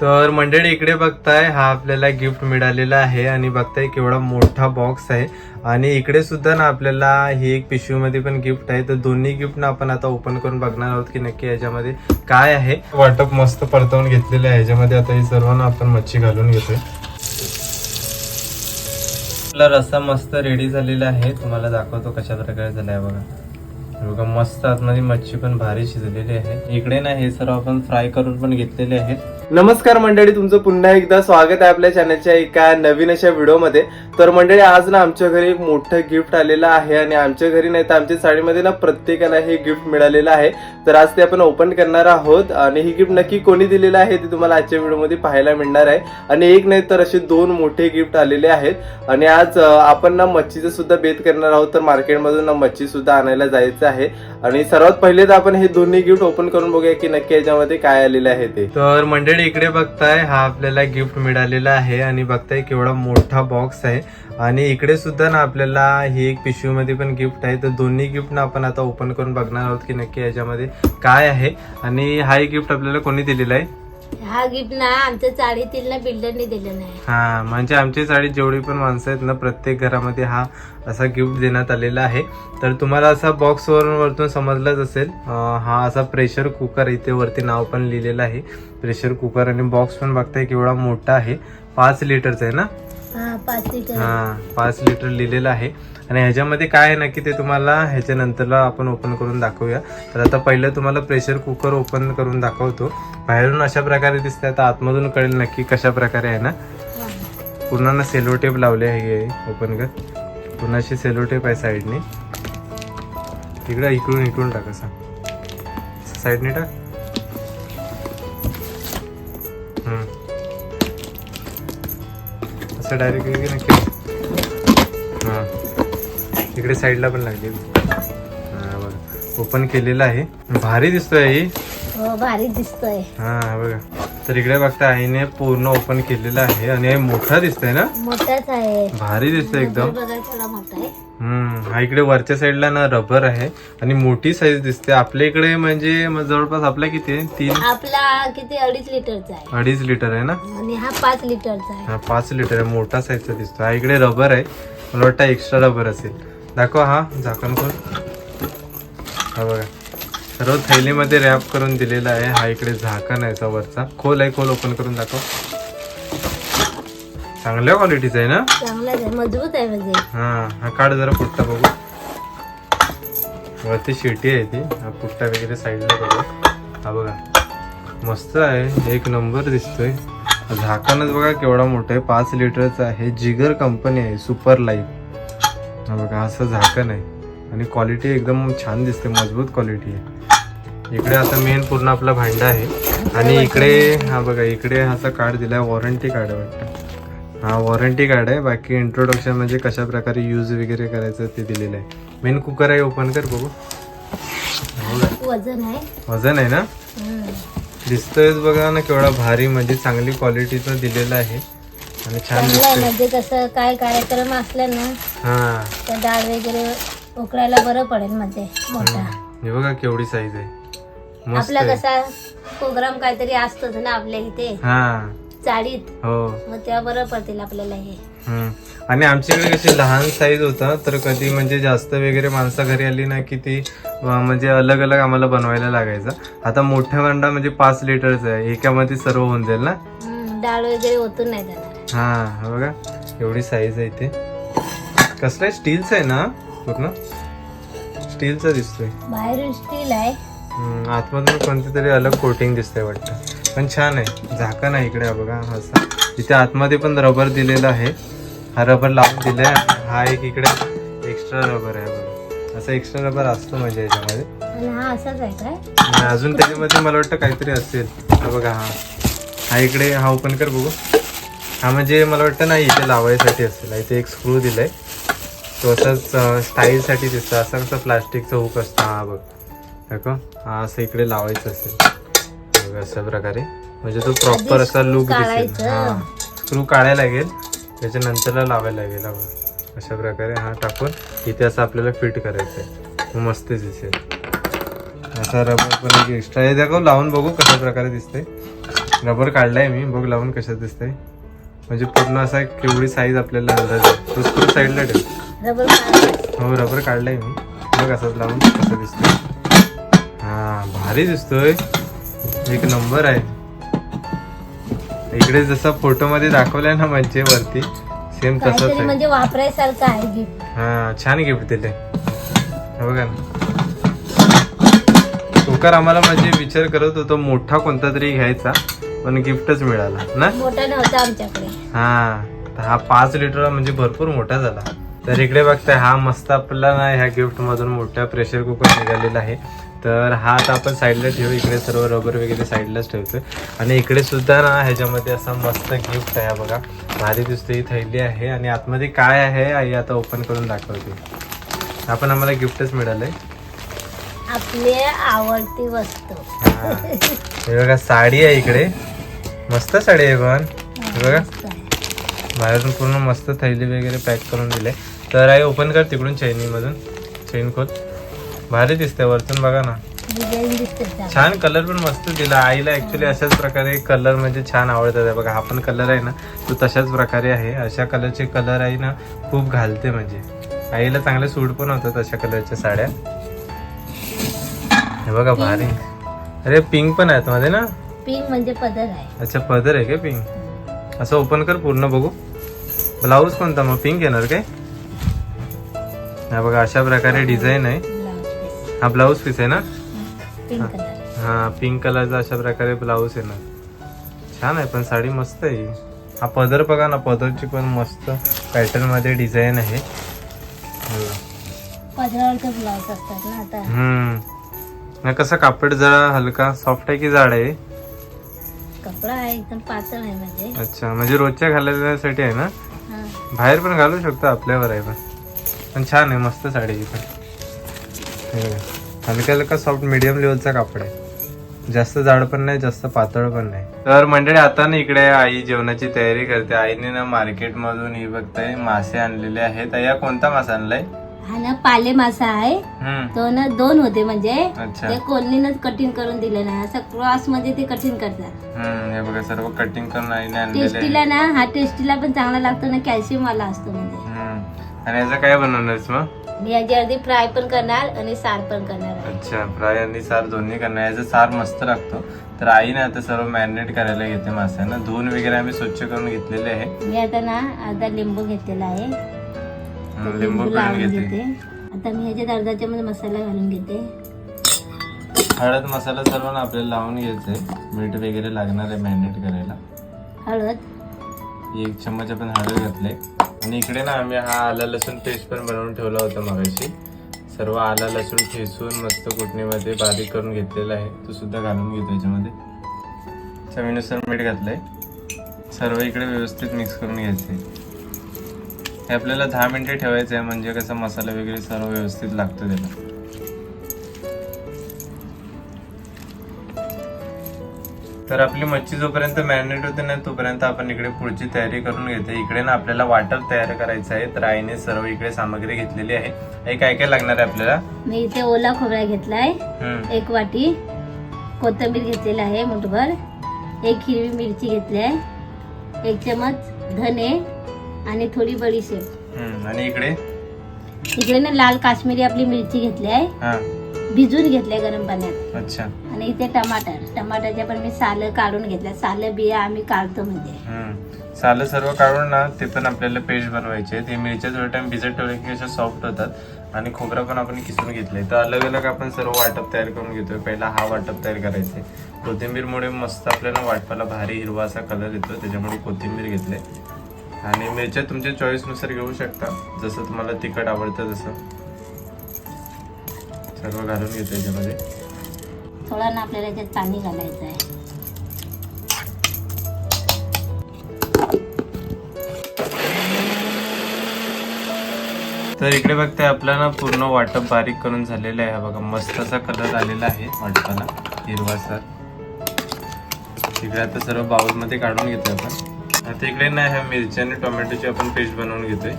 तर मंडळी इकडे बघताय हा आपल्याला गिफ्ट मिळालेला आहे आणि बघताय केवढा मोठा बॉक्स आहे. आणि इकडे सुद्धा ना आपल्याला ही एक पिशवीमध्ये पण गिफ्ट आहे. तर दोन्ही गिफ्ट ना आपण आता ओपन करून बघणार आहोत की नक्की याच्यामध्ये काय आहे. वाटप मस्त परतवून घेतलेलं आहे. याच्यामध्ये आता हे सर्व ना आपण मच्छी घालून घेतोय. आपला रस्सा मस्त रेडी झालेला आहे. तुम्हाला दाखवतो कशा प्रकारे झाला आहे बघा बघा मस्त आतमध्ये मच्छी पण भारी शिजलेली आहे. इकडे ना हे सर्व आपण फ्राय करून पण घेतलेले आहेत. नमस्कार मंडळी तुमचं पुन्हा एकदा स्वागत आहे आपल्या चॅनलच्या एका नवीन अशा व्हिडिओमध्ये. तर मंडळी आज ना आमच्या घरी एक मोठं गिफ्ट आलेलं आहे आणि आमच्या घरी नाही तर आमच्या साडीमध्ये ना प्रत्येकाला हे गिफ्ट मिळालेलं आहे. तर आज ते आपण ओपन करणार आहोत आणि ही गिफ्ट नक्की कोणी दिलेलं आहे ते तुम्हाला आजच्या व्हिडिओमध्ये पाहायला मिळणार आहे. आणि एक नाही तर असे दोन मोठे गिफ्ट आलेले आहेत. आणि आज आपण ना मच्छीचं सुद्धा बेत करणार आहोत. तर मार्केटमधून ना मच्छी सुद्धा आणायला जायचं आहे. आणि सर्वात पहिले तर आपण हे दोन्ही गिफ्ट ओपन करून बघूया की नक्की याच्यामध्ये काय आलेलं आहे ते. तर मंडळी इकडे बघताय हा आपल्याला गिफ्ट मिळालेला आहे आणि बघताय केवढा मोठा बॉक्स आहे. आणि इकडे सुद्धा ना आपल्याला ही एक पिशवीमध्ये पण गिफ्ट आहे. तर दोन्ही गिफ्ट ना आपण आता ओपन करून बघणार आहोत की नक्की याच्यामध्ये काय आहे. आणि हा गिफ्ट आपल्याला कोणी दिलेला आहे? हा गिफ्ट ना आमच्या चाळीतील ना बिल्डरने दिलं नाही. हा म्हणजे आमच्या चाळीत जेवढी पण माणसं आहेत ना प्रत्येक घरामध्ये हा असा गिफ्ट देण्यात आलेला आहे. तर तुम्हाला असा बॉक्स वरून वरतून समजलाच असेल अं, हा असा प्रेशर कुकर इथे वरती नाव पण लिहिलेलं आहे. प्रेशर कुकर आणि बॉक्स पण बघताय केवढा मोठा आहे. पाच लिटरचा आहे ना? हा पाच लिटर. हा पाच लिटर लिहिलेलं आहे. आणि ह्याच्यामध्ये काय आहे नक्की ते तुम्हाला ह्याच्यानंतरला आपण ओपन करून दाखवूया. तर आता पहिलं तुम्हाला प्रेशर कुकर ओपन करून दाखवतो. बाहेरून अशा प्रकारे दिसते आता आतमधून कळेल नक्की कशा प्रकारे आहे ना. हा. पूर्ण ना सेलो टेप लावले आहे ओपन कर. पुन्हा अशी सेलो टेप आहे साईडने. तिकडं इकडून इकडून टाक असं. साईडने टाक. असं डायरेक्ट नक्की. इकडे साईडला पण लागली. हां बघा. ओपन केलेलं आहे. भारी दिसतोय ही हो भारी दिसतोय. हा बघा. तर इकडे बघता आईने पूर्ण ओपन केलेलं आहे आणि मोठा दिसतोय ना? मोठाच आहे. भारी दिसतोय एकदम. हम्म हा इकडे वरच्या साईडला ना रबर आहे आणि मोठी साईज दिसते. आपल्या इकडे म्हणजे मग जवळपास आपल्या किती आहे? तीन? आपला किती? अडीच लिटरचा आहे. अडीच लिटर आहे ना? आणि हा पाच लिटरचा हा पाच लिटर आहे. मोठा साईजचा दिसतो हा इकडे रबर आहे. मला वाटतं एक्स्ट्रा रबर असेल. दाखव हा झाकण खोल हा बघा. सर्व थैलीमध्ये रॅप करून दिलेला आहे. हा इकडे झाकण आहे याचा वरचा. खोल आहे खोल ओपन करून दाखव. चांगल्या क्वालिटीचा आहे ना? चांगलाच आहे मजबूत आहे म्हणजे. हा हा काढ जरा पुट्टा बघू. वरती शिटी आहे ती. हा पुट्टा वगैरे साईडला बघू. हा बघा. मस्त आहे. एक नंबर दिसतोय. झाकणच बघा केवढा मोठा आहे. पाच लिटरचं आहे. जिगर कंपनी आहे. सुपर लाईफ हा बघा असं झाकण आहे. आणि क्वालिटी एकदम छान दिसते मजबूत क्वालिटी आहे. इकडे आता मेन पूर्ण आपला भांडा आहे. आणि इकडे हा बघा इकडे असा कार्ड दिलाय वॉरंटी कार्ड आहे वाटतं. हा वॉरंटी कार्ड आहे. बाकी इंट्रोडक्शन म्हणजे कशा प्रकारे यूज वगैरे करायचं ते दिलेलं आहे. मेन कुकर आहे ओपन कर बघू. हो? वजन आहे. वजन आहे ना? हम्म. दिसतोयच बघा ना केवढा भारी म्हणजे चांगली क्वालिटीचं दिलेलं आहे. आणि छान चांगलं आहे दिसतंय. म्हणजे कसं काय कार्यक्रम असला ना हा. तर डाळ वगैरे उकळायला बरं पडेल मध्ये मोठा. हे बघा केवढी साईज आहे. मस्त आपला आहे. कसा प्रोग्राम काहीतरी असतोच ना आपल्या इथे. हा. चाळीत. हो. मग तेव्हा बरं पडतील आपल्याला हे. हम्म. आणि आमच्याकडे कशी लहान साईज होता तर कधी म्हणजे जास्त वगैरे माणसं घरी आली ना की ती अं, म्हणजे अलग अलग आम्हाला बनवायला लागायचं. आता मोठा भांडा म्हणजे पाच लिटरचा आहे. एकामध्ये सर्व होऊन जाईल ना? हम्म, डाळ वगैरे ओतून नाही जाणार हा हा बघा एवढी साईज आहे ते कसलं आहे स्टीलचं आहे ना? पूर्ण? स्टीलचा दिसतोय. बाहेरून स्टील आहे. हम्म, आतमधून कोणती तरी अलग कोटिंग दिसतंय वाटतं. पण छान आहे. झाकण आहे इकडे हा बघा असा. इथे आतमध्ये पण रबर दिलेला आहे. हा रबर लावून दिलाय. आणि हा एक इकडे एक्स्ट्रा रबर आहे बघा. असं एक्स्ट्रा रबर असतो म्हणजे याच्यामध्ये. आणि हा असाच आहे काय? आणि अजून त्याच्यामध्ये मला वाटतं काहीतरी असेल. हा बघा हा. हा इकडे हा ओपन कर बघू. हा म्हणजे मला वाटतं ना इथे लावायसाठी असेल इथे एक स्क्रू दिलाय. तो असाच स्टाईलसाठी दिसतं. असा कसा प्लास्टिकचा हुक असतो. हा बघ. दाखव हा असं इकडे लावायचं असेल. बघ अशा प्रकारे. म्हणजे तो प्रॉपर असा लुक दिसेल. हा. स्क्रू काढायला लागेल. त्याच्यानंतरला लावायला लागेल. बघ. अशा प्रकारे हा टाकून इथे असं आपल्याला फिट करायचं आहे मस्त दिसेल. असा रबर पण एक्स्ट्रा हे दाखव लावून बघू कशा प्रकारे दिसते रबर काढलाय मी. बघ लावून कसं दिसतंय. म्हणजे पूर्ण असा केवढी साईज आपल्याला अंदाज आहे. तो स्क्रू साईडला ठेव. हो रबर काढलाय मी. बघ असंच लावून कसं दिसतोय. हा भारी दिसतोय. एक नंबर आहे. इकडे जसं फोटो मध्ये दाखवलंय ना म्हणजे वरती सेम तसंच म्हणजे वापरायसारखं आहे गिफ्ट हा छान गिफ्ट दिले बघा ना. तुकार आम्हाला म्हणजे विचार करत होतो मोठा कोणता तरी घ्यायचा. पण गिफ्टच मिळाला ना? मोठा नव्हता आमच्याकडे. हा तर हा पाच लिटर म्हणजे भरपूर मोठा झाला. तर इकडे बघताय हा मस्त आपला ना ह्या गिफ्ट मधून मोठा प्रेशर कुकर निघालेला आहे. तर हा आता आपण साईडला ठेवू इकडे सर्व रबर वगैरे साईडलाच ठेवतोय. आणि इकडे सुद्धा ना ह्याच्यामध्ये असा मस्त गिफ्ट आहे हा बघा. भारी दिसते ही थैली आहे. आणि आतमध्ये काय आहे आई आता ओपन करून दाखवते. आपण आम्हाला गिफ्टच मिळालंय. आपली आवडती वस्तू. बघा साडी आहे इकडे. मस्त साडी आहे पण. हे बघा. बाहेरून पूर्ण मस्त थैली वगैरे पॅक करून दिले. तर आई ओपन कर तिकडून चैनी मधून चैन खोल. भारी दिसते वरतून बघा ना. छान कलर पण मस्त दिला. आईला ऍक्च्युली अशाच प्रकारे कलर म्हणजे छान आवडतात बघा हा पण कलर आहे ना. तो तशाच प्रकारे आहे. अशा कलरचे कलर आई ना खूप घालते म्हणजे. आईला चांगले सूट पण होतात अशा कलरच्या साड्या. हे बघा भारी. अरे पिंक पण आहेत मध्ये ना. पिंक म्हणजे पदर आहे. अच्छा पदर आहे का पिंक? असं ओपन कर पूर्ण बघू. ब्लाऊज कोणता मग? पिंक येणार काय? हा बघा अशा प्रकारे डिझाईन आहे. हा ब्लाऊज पीस आहे ना? पिंक कलर हा पिंक कलरचा अशा प्रकारे ब्लाऊज येणार. छान आहे पण साडी मस्त आहे. ही. पदर बघा ना पदरची पण मस्त पॅटर्नमध्ये डिझाईन आहे. बघा. पदरावरचे ब्लाउज असतात ना आता. हम्म. ना कसं कापड जरा हलका सॉफ्ट आहे की जाड आहे? कपडा आहे एकदम पातळ आहे म्हणजे अच्छा म्हणजे रोजच्या घालण्यासाठी आहे ना? बाहेर पण घालू शकतो आपल्यावर आहे पण. पण छान आहे मस्त साडी ही पण. हलका हलका सॉफ्ट मीडियम लेवलचा कापड आहे. जास्त जाड पण नाही जास्त पातळ पण नाही. तर मंडळी आता ना इकडे आई जेवणाची तयारी करते. आईने ना मार्केट मधून ही बघताय मासे आणलेले आहेत. या कोणता मासा आणलाय? हा ना पाले मासा आहे. हम्म. तो ना दोन होते म्हणजे. अच्छा. ते कोल्लीनच कटिंग करून दिले ना. असं क्रॉसमध्ये ते कटिंग करतात. हम्म हे बघा सर्व कटिंग करून आईने आणलेले आहे. टेस्टीला ना हा टेस्टीला पण चांगला लागतो ना कॅल्शियम वाला असतो म्हणजे. हम्म. आणि याचं काय बनवणारच मग? मी याची अर्धी फ्राय पण करणार आणि सार पण करणार आहे. अच्छा फ्राय आणि सार दोन्ही करणार. याचा सार मस्त लागतो. तर आईने आता सर्व मॅरिनेट करायला घेते मास्यांना धुवून वगैरे आम्ही स्वच्छ करून घेतलेले आहे. मी आता ना अर्धा लिंबू घेतलेला आहे. लिंबू पिळून लावून घेते. घेते. आता मी ह्याच्यात अर्धा चमच मसाला घालून घेते. हळद मसाला सर्व ना आपल्याला लावून घ्यायचंय मीठ वगैरे लागणार आहे मॅरिनेट करायला. हळद. एक चम्मच आपण हळद घातले. आणि इकडे ना आम्ही हा आला लसूण पेस्ट पण बनवून ठेवला होता मगाशी. सर्व आला लसूण ठेचून मस्त कुटणीमध्ये बारीक करून घेतलेला आहे. तो सुद्धा घालून घेतो याच्यामध्ये. चवीनुसार मीठ घातलंय. सर्व इकडे व्यवस्थित मिक्स करून घ्यायचंय हे आपल्याला दहा मिनिटे ठेवायचं आहे म्हणजे कसं मसाला वगैरे सर्व व्यवस्थित लागतो त्याला. तर आपली मच्छी जोपर्यंत मॅरिनेट होते ना तोपर्यंत आपण इकडे पुढची तयारी करून घेते इकडे ना आपल्याला वाटर तयार करायचं आहे. तर आईने सर्व इकडे सामग्री घेतलेली आहे. हे काय काय लागणार आहे आपल्याला? मी इथे ओला खोबरा घेतलाय. एक वाटी कोथिंबीर घेतलेला आहे मुठभर. एक हिरवी मिरची घेतली आहे. एक चमच धने. आणि थोडी बडीशेप. हम्म, आणि इकडे? इकडे ना लाल काश्मीरी आपली मिरची घेतली आहे. हा. भिजून घेतल्या गरम पाण्यात. अच्छा. आणि इथे टमाटर. टमाटरच्या पण मी सालं काढून घेतल्या सालं बिया आम्ही काढतो म्हणजे. हम्म. सालं सर्व काढून ना ते पण आपल्याला पेस्ट बनवायचे ते मिरच्या थोड्या टाइम भिजत ठेवले की अशा सॉफ्ट होतात. आणि खोबरं पण आपण किसून घेतलंय. तर अलग अलग आपण सर्व वाटप तयार करून घेतोय. पहिला हा वाटप तयार करायचे कोथिंबीरमुळे मस्त आपल्याला वाटपाला भारी हिरवा असा कलर येतो त्याच्यामुळे कोथिंबीर घेतले आणि मिरच्या तुमच्या चॉईसनुसार घेऊ शकता. जसं तुम्हाला तिखट आवडतं तसं. सर्व घालून घेतो याच्यामध्ये. थोडा ना आपल्याला याच्यात पाणी घालायचं आहे. तर इकडे बघताय आपला ना पूर्ण वाटप बारीक करून झालेलं आहे. बघा मस्त असा कलर आलेला आहे वाटपाला हिरवा सर इकडे आता सर्व बाउलमध्ये काढून घेतोय आपण. आता इकडे नाही ह्या मिरची आणि टोमॅटोची आपण पेस्ट बनवून घेतोय.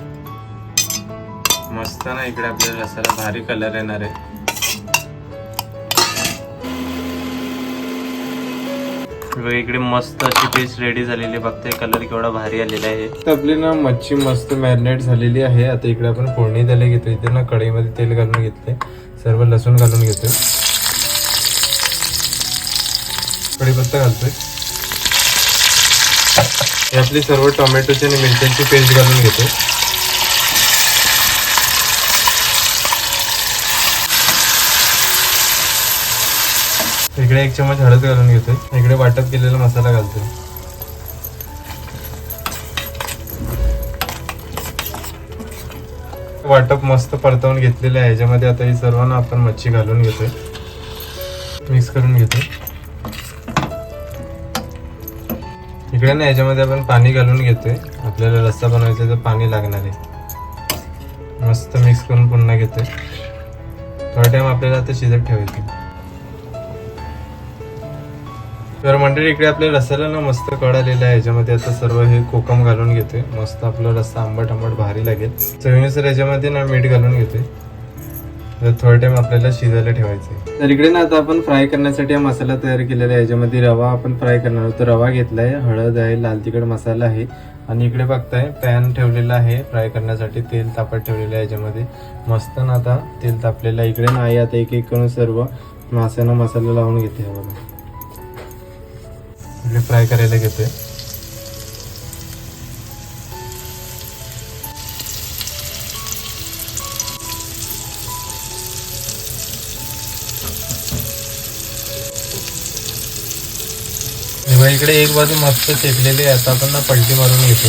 मस्त ना इकडे आपल्याला रसाला भारी कलर येणार आहे. इकडे मस्त अशी पेस्ट रेडी झालेली आहे. बघते कलर केवढा भारी आलेला आहे. आपली ना मच्छी मस्त मॅरिनेट झालेली आहे. आता इकडे आपण फोडणी द्यायला घेतो इथे ना कढईमध्ये तेल घालून घेतले सर्व लसूण घालून घेतोय. कढीपत्ता घालतोय. हे आपली सर्व टोमॅटोची आणि मिरच्यांची पेस्ट घालून घेतो. इकडे एक चमच हळद घालून घेतोय. इकडे वाटप केलेला मसाला घालतोय. वाटप मस्त परतवून घेतलेलं आहे. याच्यामध्ये आता हे सर्वांना आपण मच्छी घालून घेतोय. मिक्स करून घेतोय. इकडे ना याच्यामध्ये आपण पाणी घालून घेतोय. आपल्याला रस्सा बनवायचा तर पाणी लागणार आहे. मस्त मिक्स करून पुन्हा घेतोय. थोडा टाइम आपल्याला आता शिजत ठेवायचं तर मंडळी इकडे आपल्या रस्साला ना मस्त कड आलेला आहे. याच्यामध्ये आता सर्व हे कोकम घालून घेतोय. मस्त आपला रस्सा आंबट आंबट भारी लागेल. चवीनुसार याच्यामध्ये ना मीठ घालून घेतोय. तर थोडा टाइम आपल्याला शिजायला ठेवायचं आहे तर इकडे ना आता आपण फ्राय करण्यासाठी हा मसाला तयार केलेला आहे. याच्यामध्ये रवा आपण फ्राय करणार आहोत. तर रवा घेतलाय हळद आहे लाल तिखट मसाला आहे. आणि इकडे बघताय पॅन ठेवलेला आहे. फ्राय करण्यासाठी तेल तापत ठेवलेलं आहे याच्यामध्ये. मस्त ना आता तेल तापलेलं आहे. इकडे नाही आता एक एक करून सर्व माशांना मसाला लावून घेते. हा बघा. इकडे फ्राय करायला घेते इकडे एक बाजू मस्त शेकलेली आहे. आता आपण ना पलटी मारून घेतो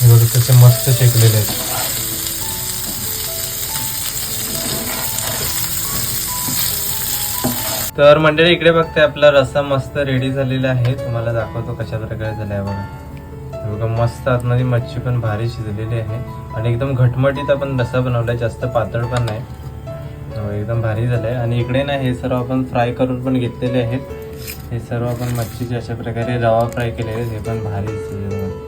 हे बघा कसे मस्त शेकलेले आहेत. तर मंडळी इकडे बघते आपला रस्सा मस्त रेडी झालेला आहे. तुम्हाला दाखवतो कशा प्रकारे झाला आहे बघा बघा मस्त आतमध्ये मच्छी पण भारी शिजलेली आहे. आणि एकदम घटमटीत आपण रस्सा बनवलाय. जास्त पातळ पण नाही. एकदम भारी झालं आहे आणि इकडे ना हे सर्व आपण फ्राय करून पण घेतलेले आहेत. हे सर्व आपण मच्छीचे अशा प्रकारे रवा फ्राय केलेले आहेत. हे पण भारी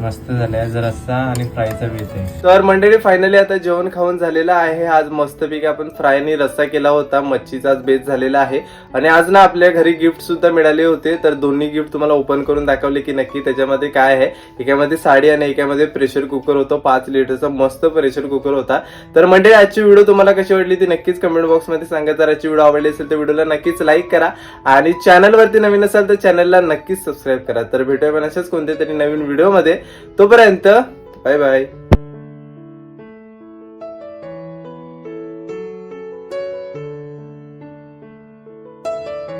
मस्त झालंय. आज रस्सा आणि फ्रायचा बेत आहे. तर मंडळी फायनली आता जेवण खाऊन झालेलं आहे. आज मस्तपैकी आपण फ्राय आणि रस्सा केला होता. मच्छीचा आज बेत झालेला आहे. आणि आज ना आपल्या घरी गिफ्ट सुद्धा मिळाले होते. तर दोन्ही गिफ्ट तुम्हाला ओपन करून दाखवले की नक्की त्याच्यामध्ये काय आहे. एकामध्ये साडी आणि एकामध्ये प्रेशर कुकर होतो. पाच लिटरचा मस्त प्रेशर कुकर होता. तर मंडळी आजची व्हिडिओ तुम्हाला कशी वाटली ती नक्कीच कमेंट बॉक्समध्ये सांगा. जर आजची व्हिडिओ आवडली असेल तर व्हिडिओला नक्कीच लाईक करा. आणि चॅनलवरती नवीन असाल तर चॅनलला नक्कीच सबस्क्राईब करा. तर भेटूया पण अशाच कोणत्या तरी नवीन व्हिडिओमध्ये तोपर्यंत बाय बाय